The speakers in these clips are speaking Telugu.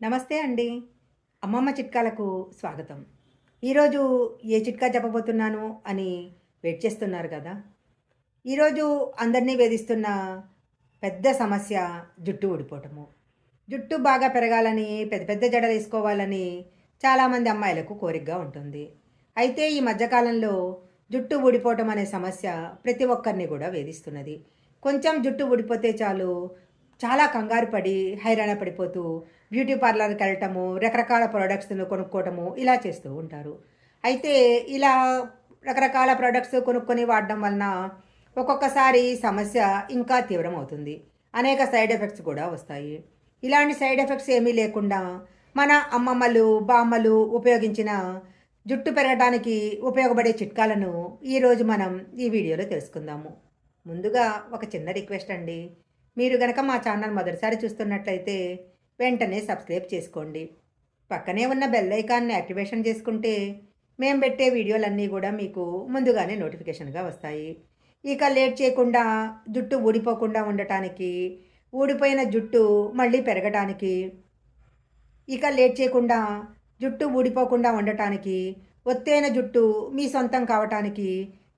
నమస్తే అండి. అమ్మమ్మ చిట్కాలకు స్వాగతం. ఈరోజు ఏ చిట్కా చెప్పబోతున్నాను అని వెయిట్ చేస్తున్నారు కదా. ఈరోజు అందరినీ వేధిస్తున్న పెద్ద సమస్య జుట్టు ఊడిపోవటము. జుట్టు బాగా పెరగాలని పెద్ద పెద్ద జడ వేసుకోవాలని చాలామంది అమ్మాయిలకు కోరికగా ఉంటుంది. అయితే ఈ మధ్యకాలంలో జుట్టు ఊడిపోవటం అనే సమస్య ప్రతి ఒక్కరిని కూడా వేధిస్తున్నది. కొంచెం జుట్టు ఊడిపోతే చాలు చాలా కంగారు పడి హైరాణ పడిపోతూ బ్యూటీ పార్లర్కి వెళ్ళటము రకరకాల ప్రోడక్ట్స్ను కొనుక్కోవటము ఇలా చేస్తూ ఉంటారు. అయితే ఇలా రకరకాల ప్రోడక్ట్స్ కొనుక్కొని వాడడం వలన ఒక్కొక్కసారి సమస్య ఇంకా తీవ్రమవుతుంది. అనేక సైడ్ ఎఫెక్ట్స్ కూడా వస్తాయి. ఇలాంటి సైడ్ ఎఫెక్ట్స్ ఏమీ లేకుండా మన అమ్మమ్మలు బామ్మలు ఉపయోగించిన జుట్టు పెరగడానికి ఉపయోగపడే చిట్కాలను ఈరోజు మనం ఈ వీడియోలో తెలుసుకుందాము. ముందుగా ఒక చిన్న రిక్వెస్ట్ అండి. మీరు గనక మా ఛానల్ మొదటిసారి చూస్తున్నట్లయితే వెంటనే సబ్స్క్రైబ్ చేసుకోండి. పక్కనే ఉన్న బెల్ ఐకాన్ని యాక్టివేషన్ చేసుకుంటే మేము పెట్టే వీడియోలన్నీ కూడా మీకు ముందుగానే నోటిఫికేషన్గా వస్తాయి. ఇక లేట్ చేయకుండా జుట్టు ఊడిపోకుండా ఉండటానికి ఊడిపోయిన జుట్టు మళ్ళీ పెరగటానికి ఇక లేట్ చేయకుండా జుట్టు ఊడిపోకుండా ఉండటానికి ఒత్తైన జుట్టు మీ సొంతం కావటానికి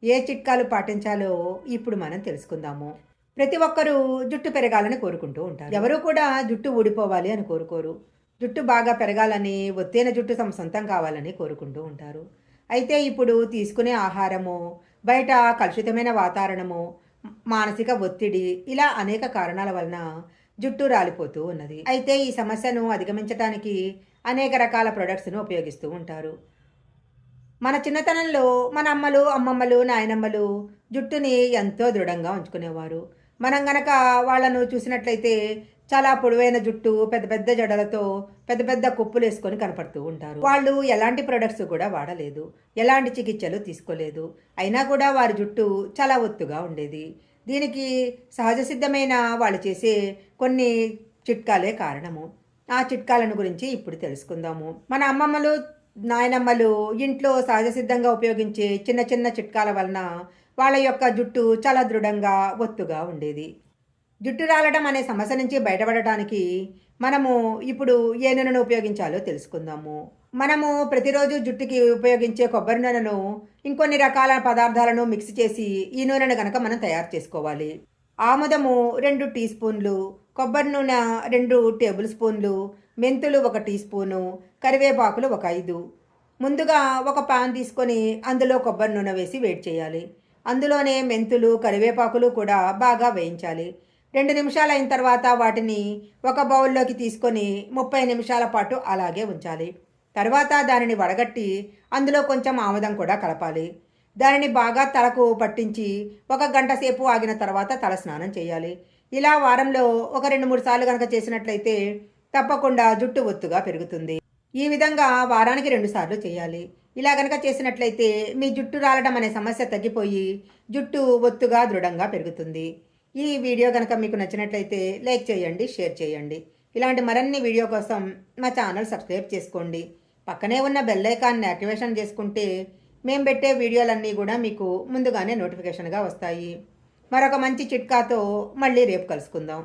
ఏ చిట్కాలు పాటించాలో ఇప్పుడు మనం తెలుసుకుందాము. ప్రతి ఒక్కరూ జుట్టు పెరగాలని కోరుకుంటూ ఉంటారు. ఎవరు కూడా జుట్టు ఊడిపోవాలి అని కోరుకోరు. జుట్టు బాగా పెరగాలని ఒత్తైన జుట్టు తమ సొంతం కావాలని కోరుకుంటూ ఉంటారు. అయితే ఇప్పుడు తీసుకునే ఆహారము బయట కలుషితమైన వాతావరణము మానసిక ఒత్తిడి ఇలా అనేక కారణాల వలన జుట్టు రాలిపోతూ ఉన్నది. అయితే ఈ సమస్యను అధిగమించడానికి అనేక రకాల ప్రొడక్ట్స్ను ఉపయోగిస్తూ ఉంటారు. మన చిన్నతనంలో మన అమ్మలు అమ్మమ్మలు నాయనమ్మలు జుట్టుని ఎంతో దృఢంగా ఉంచుకునేవారు. మనం గనక వాళ్ళను చూసినట్లయితే చాలా పొడవైన జుట్టు పెద్ద పెద్ద జడలతో పెద్ద పెద్ద కుప్పులు వేసుకొని కనపడుతూ ఉంటారు. వాళ్ళు ఎలాంటి ప్రొడక్ట్స్ కూడా వాడలేదు. ఎలాంటి చికిత్సలు తీసుకోలేదు. అయినా కూడా వారి జుట్టు చాలా ఒత్తుగా ఉండేది. దీనికి సహజ సిద్ధమైన వాళ్ళు చేసే కొన్ని చిట్కాలే కారణము. ఆ చిట్కాలను గురించి ఇప్పుడు తెలుసుకుందాము. మన అమ్మమ్మలు నాయనమ్మలు ఇంట్లో సహజ సిద్ధంగా ఉపయోగించే చిన్న చిన్న చిట్కాల వలన వాళ్ళ యొక్క జుట్టు చాలా దృఢంగా ఒత్తుగా ఉండేది. జుట్టు రాలడం అనే సమస్య నుంచి బయటపడటానికి మనము ఇప్పుడు ఏ నూనెను ఉపయోగించాలో తెలుసుకుందాము. మనము ప్రతిరోజు జుట్టుకి ఉపయోగించే కొబ్బరి నూనెను ఇంకొన్ని రకాల పదార్థాలను మిక్స్ చేసి ఈ నూనెను కనుక మనం తయారు చేసుకోవాలి. ఆముదము రెండు టీ స్పూన్లు కొబ్బరి నూనె రెండు టేబుల్ స్పూన్లు మెంతులు ఒక టీ స్పూను కరివేపాకులు ఒక ఐదు. ముందుగా ఒక పాన్ తీసుకొని అందులో కొబ్బరి నూనె వేసి వేడి చేయాలి. అందులోనే మెంతులు కరివేపాకులు కూడా బాగా వేయించాలి. రెండు నిమిషాలు అయిన తర్వాత వాటిని ఒక బౌల్లోకి తీసుకొని ముప్పై నిమిషాల పాటు అలాగే ఉంచాలి. తర్వాత దానిని వడగట్టి అందులో కొంచెం ఆముదం కూడా కలపాలి. దానిని బాగా తలకు పట్టించి ఒక గంట సేపు ఆగిన తర్వాత తల స్నానం చేయాలి. ఇలా వారంలో ఒక రెండు మూడు సార్లు కనుక చేసినట్లయితే తప్పకుండా జుట్టు ఒత్తుగా పెరుగుతుంది. ఈ విధంగా వారానికి రెండుసార్లు చేయాలి. ఇలా కనుక చేసినట్లయితే మీ జుట్టు రాలడం అనే సమస్య తగ్గిపోయి జుట్టు ఒత్తుగా దృఢంగా పెరుగుతుంది. ఈ వీడియో కనుక మీకు నచ్చినట్లయితే లైక్ చేయండి షేర్ చేయండి. ఇలాంటి మరిన్ని వీడియో కోసం మా ఛానల్ సబ్స్క్రైబ్ చేసుకోండి. పక్కనే ఉన్న బెల్ ఐకాన్ని యాక్టివేషన్ చేసుకుంటే మేము పెట్టే వీడియోలన్నీ కూడా మీకు ముందుగానే నోటిఫికేషన్గా వస్తాయి. మరొక మంచి చిట్కాతో మళ్ళీ రేపు కలుసుకుందాం.